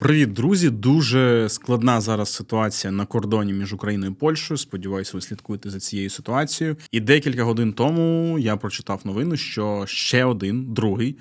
Привіт, друзі! Дуже складна зараз ситуація на кордоні між Україною і Польщею. Сподіваюсь, ви слідкуєте за цією ситуацією. І декілька годин тому я прочитав новину, що ще один другий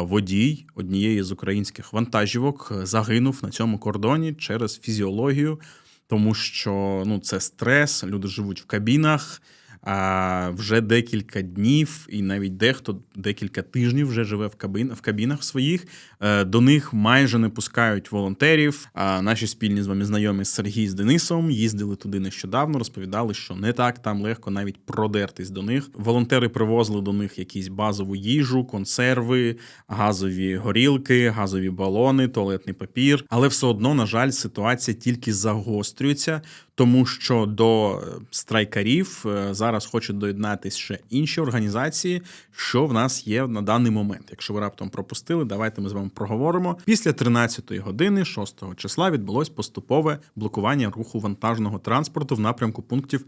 водій однієї з українських вантажівок загинув на цьому кордоні через фізіологію, тому що ну це стрес, люди живуть в кабінах. А вже декілька днів, і навіть дехто декілька тижнів вже живе в кабін в кабінах своїх. Е, До них майже не пускають волонтерів. А наші спільні з вами знайомі Сергій з Денисом їздили туди нещодавно. Розповідали, що не так там легко навіть продертись до них. Волонтери привозили до них якісь базову їжу, консерви, газові горілки, газові балони, туалетний папір. Але все одно, на жаль, ситуація тільки загострюється. Тому що до е, страйкарів е, зараз хочуть доєднатися ще інші організації, що в нас є на даний момент. Якщо ви раптом пропустили, давайте ми з вами проговоримо. Після 13-ї години, 6 числа, відбулось поступове блокування руху вантажного транспорту в напрямку пунктів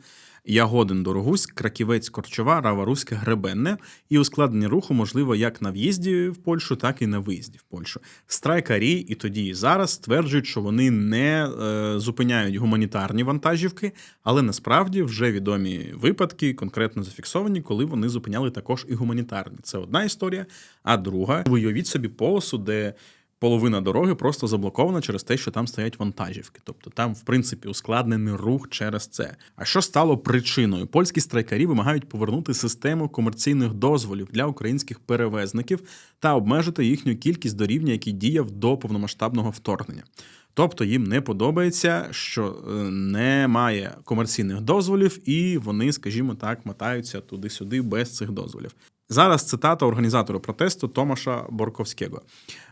Ягодин Дорогусь, Краківець, Корчова, Рава Руське, Гребенне і ускладнення руху можливо як на в'їзді в Польщу, так і на виїзді в Польщу. Страйкарі і тоді і зараз стверджують, що вони не е, зупиняють гуманітарні вантажівки, але насправді вже відомі випадки, конкретно зафіксовані, коли вони зупиняли також і гуманітарні. Це одна історія. А друга, виявіть собі полосу, де половина дороги просто заблокована через те, що там стоять вантажівки. Тобто там, в принципі, ускладнений рух через це. А що стало причиною? Польські страйкарі вимагають повернути систему комерційних дозволів для українських перевезників та обмежити їхню кількість до рівня, який діяв до повномасштабного вторгнення. Тобто їм не подобається, що е, немає комерційних дозволів, і вони, скажімо так, мотаються туди-сюди без цих дозволів. Зараз цитата організатора протесту Томаша Борковського.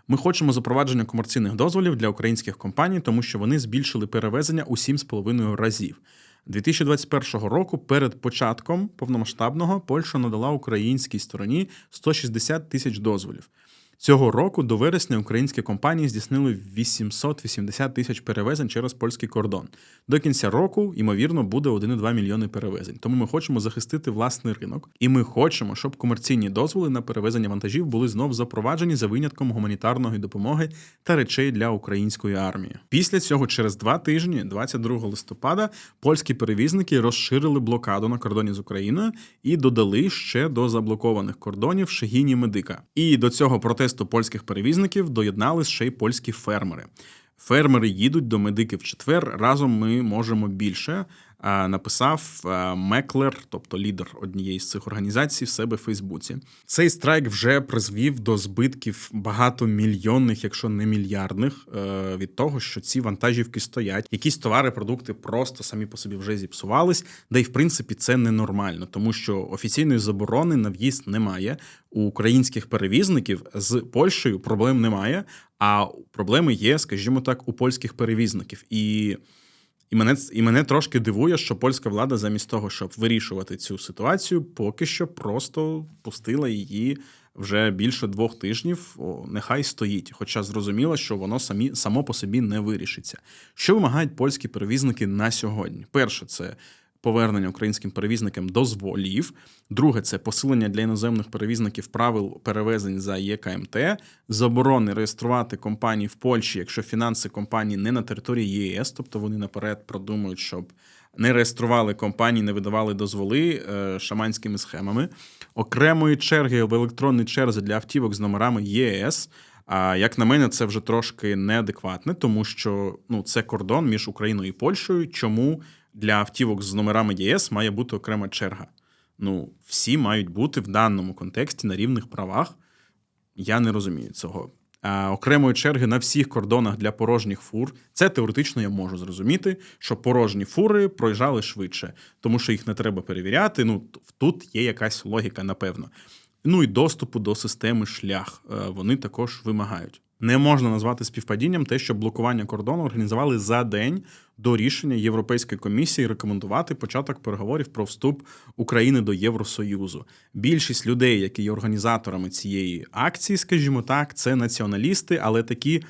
Ми хочемо запровадження комерційних дозволів для українських компаній, тому що вони збільшили перевезення у 7,5 разів. 2021 року, перед початком повномасштабного, Польща надала українській стороні 160 тисяч дозволів. Цього року до вересня українські компанії здійснили 880 тисяч перевезень через польський кордон. До кінця року, ймовірно, буде 1,2 мільйони перевезень. Тому ми хочемо захистити власний ринок, і ми хочемо, щоб комерційні дозволи на перевезення вантажів були знов запроваджені за винятком гуманітарної допомоги та речей для української армії. Після цього, через два тижні, 22 листопада, польські перевізники розширили блокаду на кордоні з Україною і додали ще до заблокованих кордонів Шегіні Медика. І до цього протесту польських перевізників доєднались ще й польські фермери. Фермери їдуть до медики в четвер. Разом ми можемо більше. А, Написав Меклер, тобто лідер однієї з цих організацій, в себе в Фейсбуці. Цей страйк вже призвів до збитків багатомільйонних, якщо не мільярдних, е, від того, що ці вантажівки стоять. Якісь товари, продукти просто самі по собі вже зіпсувались. Да й в принципі це ненормально, тому що офіційної заборони на в'їзд немає. У українських перевізників з Польщею проблем немає. А проблеми є, скажімо так, у польських перевізників. І і мене і мене трошки дивує, що польська влада, замість того, щоб вирішувати цю ситуацію, поки що просто пустила її вже більше двох тижнів. О, нехай стоїть. Хоча зрозуміло, що воно самі само по собі не вирішиться. Що вимагають польські перевізники на сьогодні? Перше, це повернення українським перевізникам дозволів. Друге, це посилення для іноземних перевізників правил перевезень за ЄКМТ, заборони реєструвати компанії в Польщі, якщо фінанси компанії не на території ЄС, тобто вони наперед продумують, щоб не реєстрували компанії, не видавали дозволи е, шаманськими схемами, окремої черги в електронній черзі для автівок з номерами ЄС. А як на мене, це вже трошки неадекватне, тому що ну це кордон між Україною і Польщею. Чому для автівок з номерами ЄС має бути окрема черга? Ну, всі мають бути в даному контексті на рівних правах. Я не розумію цього. А окремої черги на всіх кордонах для порожніх фур. Це теоретично я можу зрозуміти, що порожні фури проїжджали швидше, тому що їх не треба перевіряти. Ну тут є якась логіка, напевно. Ну і доступу до системи шлях е, вони також вимагають. Не можна назвати співпадінням те, що блокування кордону організували за день до рішення Європейської комісії рекомендувати початок переговорів про вступ України до Євросоюзу. Більшість людей, які є організаторами цієї акції, скажімо так, це націоналісти, але такі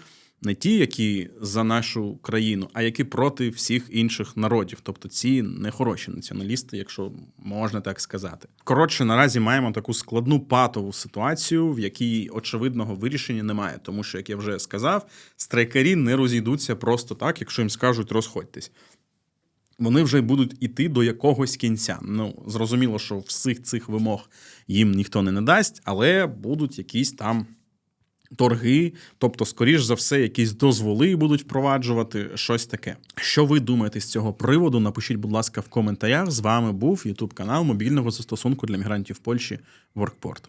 Не ті, які за нашу країну, а які проти всіх інших народів. Тобто ці нехороші націоналісти, якщо можна так сказати. Коротше, наразі маємо таку складну патову ситуацію, в якій очевидного вирішення немає. Тому що, як я вже сказав, страйкарі не розійдуться просто так, якщо їм скажуть розходьтесь вони вже будуть іти до якогось кінця. Ну, зрозуміло, що всіх цих вимог їм ніхто не надасть, але будуть якісь там. Торги, тобто, скоріш за все, якісь дозволи будуть впроваджувати щось таке. Що ви думаєте з цього приводу? Напишіть, будь ласка, в коментарях. З вами був Ютуб канал мобільного застосунку для мігрантів Польщі Workport.